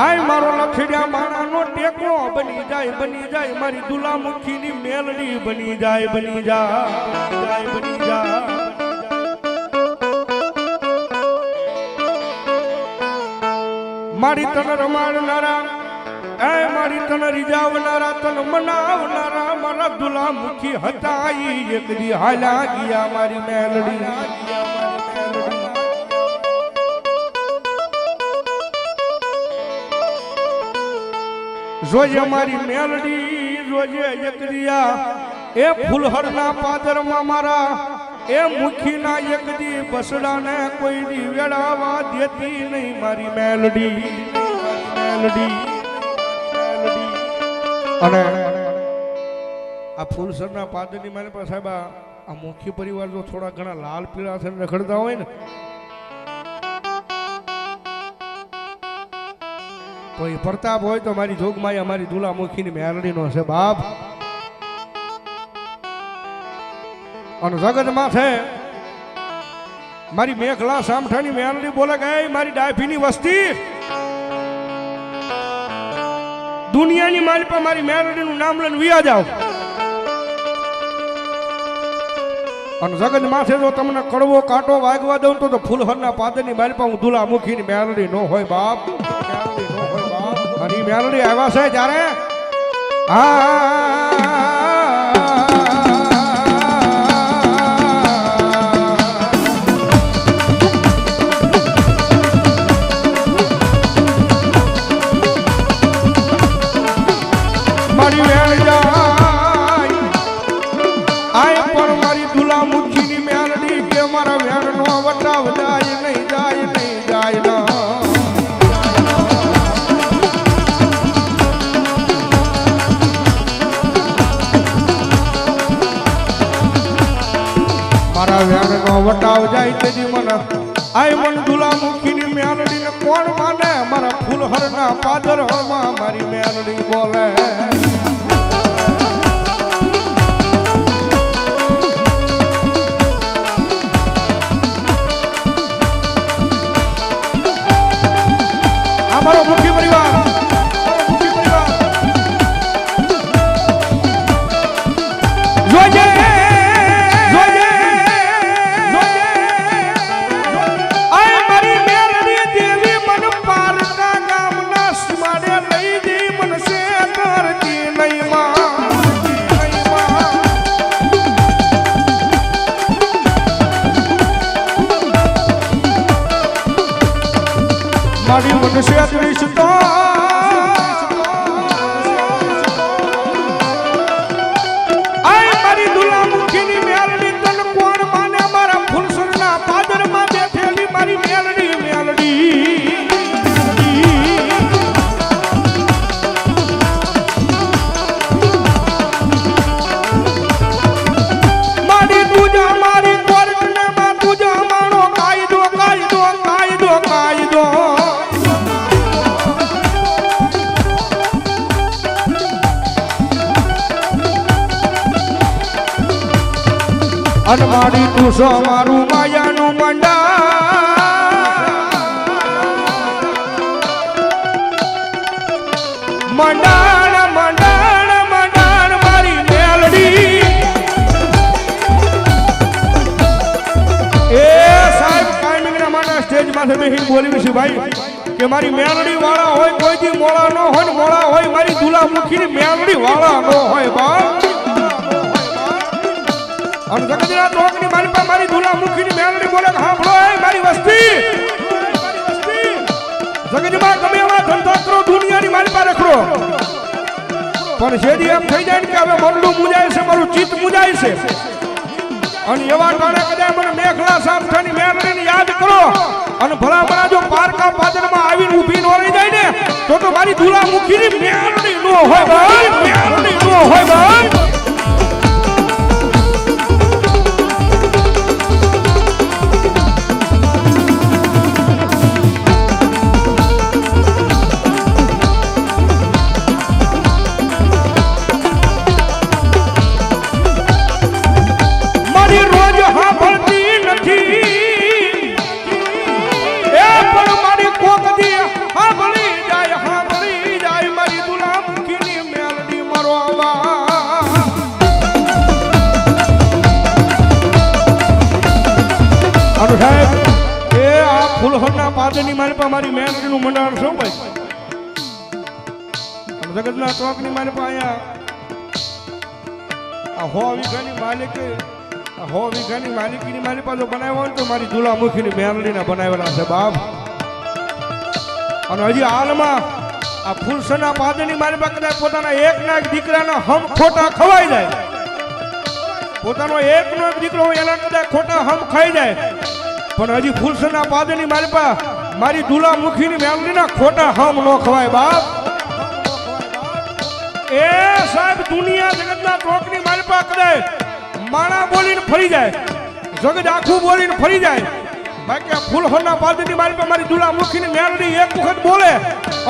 આય મારો લખડ્યા માણાનો ટેકો બની જાય બની જાય. મારી દુલામુખીની મેલડી બની જાય બની જાય બની જાય મારી તન રમાડનારા, એ મારી તન રીજાવનારા, તન મનાવનારા, મારા દુલામુખી હતા એક દી. હાલા ગયા મારી મેલડી. જોજે મારી મેલડી, જોજે યકરિયા એ ફૂલહરના પાદરમાં મારા, એ મુખીના એકદી બસડાને કોઈ દી વેળાવા દેતી નહીં મારી મેલડી. મેલડી મેલડી. અને આ ફૂલસરના પાદરની મારી પાસે સાહેબ આ મુખી પરિવાર જો થોડા ઘણા લાલ પીળા થઈને રખડતા હોય ને એ પ્રતાપ હોય તો મારી જોગમાં અમારી દુલામુખીની મેરડીનો છે બાપ. અને જગતમાં છે, મારી મેઘલા સામઠાની મેરડી બોલે ગઈ મારી ડાયફીની વસ્તી. દુનિયાની મારી પર મારી મેરડીનું નામ લઈને વિયા જાવ અને જગત માથે જો તમને કડવો કાંટો વાગવા દઉં તો ફૂલહરના પાદરની મારી પાસે હું ધૂલા મુખીની મેલડી નો હોય બાપ. મેલડી નો હોય બાપ. અને મેલડી આવ્યા છે ત્યારે આ આય પણ મારી દુલા ની મેલડી કે મારા વેણ નો વટાવ જાય નહીં જાય નહીં, જાય ના. મારા વેણ નો વટાવ જાય તેજી મને. આય મન દુલા મુખીની મેલડી ને કોણ માને? મારા ફૂલહરના પાદરમાં મારી મેલડી બોલે. અમારો મુખ્ય પરિવાર અને મારી તું સો મારું માયાનું મંડા મંડાણ મંડાણ મંડાણ, મારી મેલડી. એ સાહેબ કાયમિંગના માટે સ્ટેજ માથે બેસીને બોલી છું ભાઈ, કે મારી મેલડી વાળા હોય, કોઈથી મોળા ન હોય મોળા હોય, મારી દુલા મુખીની મેલડી વાળા ન હોય બાપ અને જગતના ટોકની મારી પાસે મારી ધૂલા મુખીની મેલડી બોલે કે હાંભળો એ મારી વસ્તી. જગતમાં ગમે એવા ધંધા કરો દુનિયાની મારી પાસે રખડો. પણ જેથી એમ થઈ જાય ને કે હવે મરડું મુજાય છે, મારું ચિત્ત મુજાય છે. અને એવા ટાણે કદાચ મને મેઘલા સામઠાની મેલડીને યાદ કરો. અને ભલા ભલા જો પારકા પાદરમાં આવીને ઊભી નો રહી જાય ને, તો તો મારી દુલા મુખીની મેલડી નો હોય, ભાઈ. મેલડી નો હોય, ભાઈ. પાદરની મારી પાસે મારી મંડાણ શું ભાઈ? જગતના ચોકની મારી પાસે અહીંયા આ હો વીઘાની માલિકી હો વીઘાની માલિકીની મારી પાસે બનાવ્યો હોય તો મારી દુલામુખીની મેરડીને બનાવેલા છે બાપ. અને હજી હાલમાં આ ફૂલસના પાદરની મારી પાસે કદાચ પોતાના એક ના દીકરાના હમ ખોટા ખવાઈ જાય. પોતાનો એકનો એક દીકરો હોય એના કદાચ ખોટા હમ ખાઈ જાય. પણ હજી ફૂલસના પાદરની મારી પાસે મારી દુલા મુખીની મેલડીના ખોટા હમ નો ખવાય, બાપ. એ સાહેબ, દુનિયા જગતના ટોકની મારી કદાચ માણા બોલીને ફરી જાય, જગત આખું બોલીને ફરી જાય. બાકી આ ફૂલહોના પાદરની મારી પાસે મારી દુલા મુખીની મેલડી એક વખત બોલે,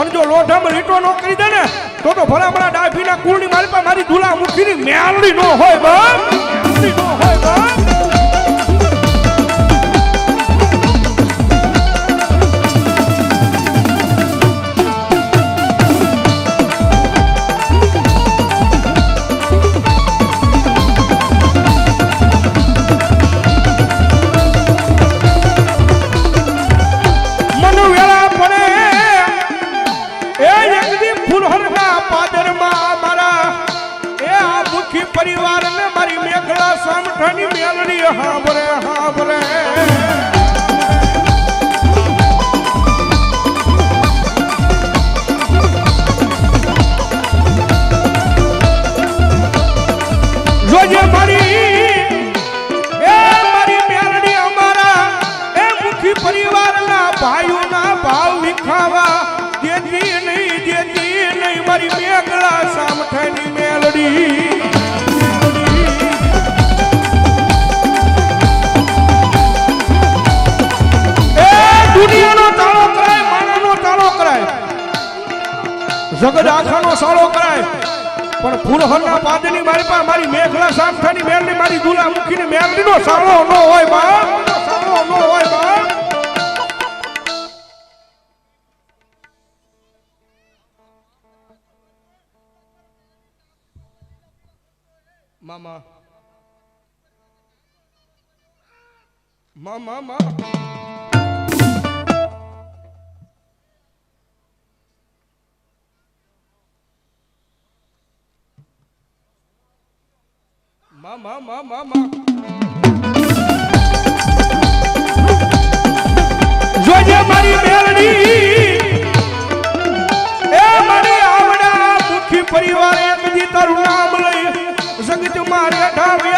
અને જો લોઢામાં રીટો નો કરી દે ને, તો તો ભલામણા ડાભીના કુળની મારી પાસે મારી દુલા મુખીની મેલડી નો હોય, બાપ. નો હોય, બાપ. સામઠાની મેલડી હાંભરે હાંભરે મારી, એ મારી પરિવારના ભાઈઓના ભાવ વિખાવા દેતી નહીં દેતી નહીં, મારી સામઠાની મેલડી. જગત આખાનો સાળો કરાય. પણ ફૂલહરના પાદની મારી પાસે મારી મેઘલા સામઠાની મેળની મારી દુલા મુખીની મેલડીનો સાળો ન હોય બા સાળો ન હોય મામા. મામા મામા. મા મામા મા મામા જોજે મારી મેલડી એ પરિવાર એક દી તારું નામ લઈ જગત મારે ઢાવ્યા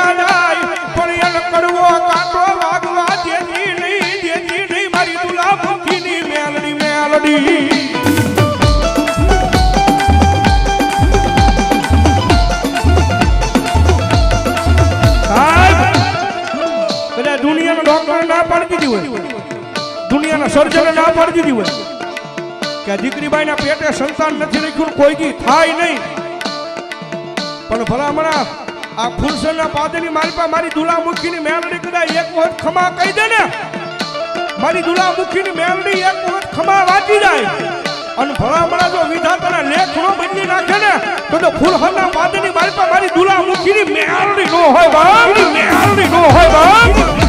કદાચ દુનિયાના ડોક્ટર ના પાડી દીધી હોય. દુનિયાના સર્જન ના પાડી દીધી હોય. કે આ દીકરીબાઈના પેટે સંતાન નથી રાખ્યું કોઈ દી થાય નહીં. પણ ભલામણા આ ફુલસરના પાદરની મારી પાસે મારી દુલામુખીની મેલડી કદાચ એક વખત ખમા કહી દે ને. મારી દુલા મુખીની મેલડી એક વખત ખમા વાંચી જાય. અને ભલામણા જો વિધાતાના લેખ નો બદલી નાખે ને, તો ફૂલહરના માલપા મારી દુલા મારી દુલામુખીની મેલડી નો હોય બાપ મેલડી નો હોય બાપ મારી